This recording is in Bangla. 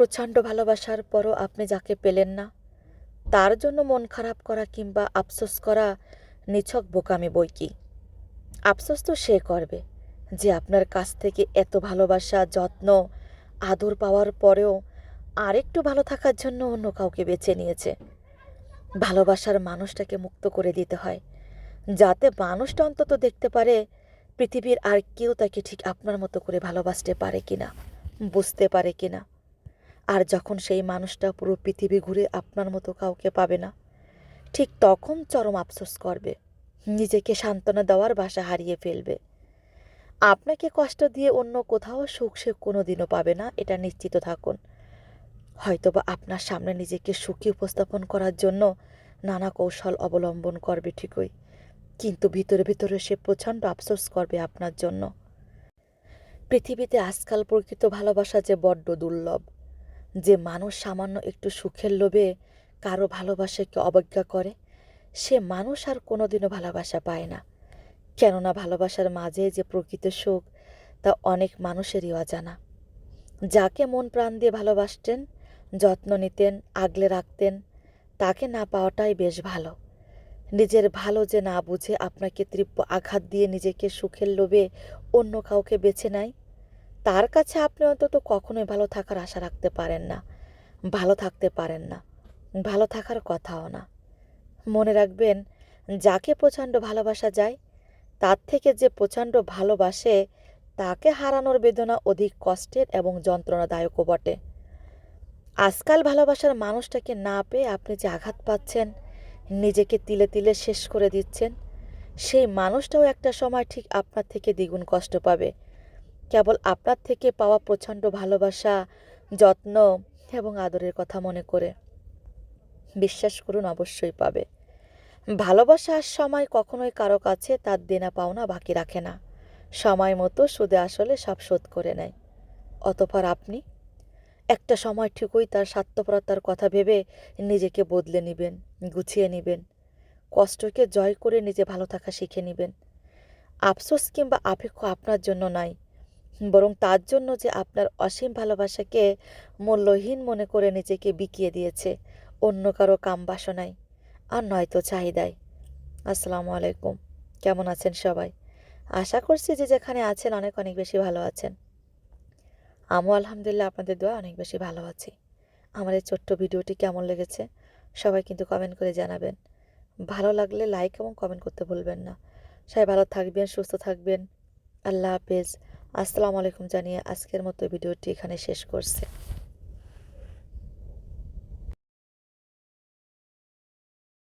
প্রচণ্ড ভালোবাসার পরও আপনি যাকে পেলেন না, তার জন্য মন খারাপ করা কিংবা আফসোস করা নিছক বোকামি বই কি? আফসোস তো সে করবে যে আপনার কাছ থেকে এত ভালোবাসা, যত্ন, আদর পাওয়ার পরেও আরেকটু ভালো থাকার জন্য অন্য কাউকে বেছে নিয়েছে। ভালোবাসার মানুষটাকে মুক্ত করে দিতে হয়, যাতে মানুষটা অন্তত দেখতে পারে পৃথিবীর আর কেউ তাকে ঠিক আপনার মতো করে ভালোবাসতে পারে কিনা, বুঝতে পারে কিনা। আর যখন সেই মানুষটা পুরো পৃথিবী ঘুরে আপনার মতো কাউকে পাবে না, ঠিক তখন চরম আফসোস করবে, নিজেকে সান্ত্বনা দেওয়ার ভাষা হারিয়ে ফেলবে। আপনাকে কষ্ট দিয়ে অন্য কোথাও সুখ সে কোনো দিনও পাবে না, এটা নিশ্চিত থাকুন। হয়তোবা আপনার সামনে নিজেকে সুখী উপস্থাপন করার জন্য নানা কৌশল অবলম্বন করবে ঠিকই, কিন্তু ভিতরে ভিতরে সে প্রচণ্ড আফসোস করবে আপনার জন্য। পৃথিবীতে আজকাল প্রকৃত ভালোবাসা যে বড্ড দুর্লভ যে মানুষ সামান্য একটু সুখের লোভে কারও ভালোবাসাকে অবজ্ঞা করে, সে মানুষ আর কোনোদিনও ভালোবাসা পায় না। কেননা ভালোবাসার মাঝে যে প্রকৃত সুখ, তা অনেক মানুষেরই অজানা। যাকে মন প্রাণ দিয়ে ভালোবাসতেন, যত্ন নিতেন, আগলে রাখতেন, তাকে না পাওয়াটাই বেশ ভালো। নিজের ভালো যে না বুঝে আপনাকে তীব্র আঘাত দিয়ে নিজেকে সুখের লোভে অন্য কাউকে বেছে নেয় তার কাছে আপনি অন্তত কখনোই ভালো থাকার আশা রাখতে পারেন না। ভালো থাকতে পারেন না। ভালো থাকার কথাও না। মনে রাখবেন, যাকে প্রচণ্ড ভালোবাসা যায়, তার থেকে যে প্রচণ্ড ভালোবাসে, তাকে হারানোর বেদনা অধিক কষ্টের এবং যন্ত্রণাদায়কও বটে। আজকাল ভালোবাসার মানুষটাকে না পেয়ে আপনি যে আঘাত পাচ্ছেন, নিজেকে তিলে তিলে শেষ করে দিচ্ছেন, সেই মানুষটাও একটা সময় ঠিক আপনার থেকে দ্বিগুণ কষ্ট পাবে। কেবল আপনার থেকে পাওয়া প্রচণ্ড ভালোবাসা, যত্ন এবং আদরের কথা মনে করে। বিশ্বাস করুন, অবশ্যই পাবে। ভালোবাসার সময় কখনোই কারও কাছে তার দেনা পাওনা বাকি রাখে না। সময় মতো সুদে আসলে সব শোধ করে নেয়। অতপর আপনি একটা সময় ঠিকই তার স্বার্থপরতার কথা ভেবে নিজেকে বদলে নেবেন, গুছিয়ে নেবেন, কষ্টকে জয় করে নিজে ভালো থাকা শিখে নেবেন। আফসোস কিংবা আপেক্ষ আপনার জন্য নয় বরং তার জন্য যে আপনার অসীম ভালোবাসাকে মূল্যহীন মনে করে নিজেকে বিকিয়ে দিয়েছে অন্য কারও কাম বাসনায়, আর নয়তো চাহিদায়। আসসালামু আলাইকুম। কেমন আছেন সবাই? আশা করছি যে যেখানে আছেন অনেক অনেক বেশি ভালো আছেন। আমও আলহামদুলিল্লাহ আপনাদের দোয়া অনেক বেশি ভালো আছি। আমার এই ছোট্ট ভিডিওটি কেমন লেগেছে সবাই কিন্তু কমেন্ট করে জানাবেন। ভালো লাগলে লাইক এবং কমেন্ট করতে ভুলবেন না। সবাই ভালো থাকবেন, সুস্থ থাকবেন। আল্লাহ হাফেজ। আসসালামু আলাইকুম জানিয়ে আজকের মতো ভিডিওটি এখানে শেষ করছে।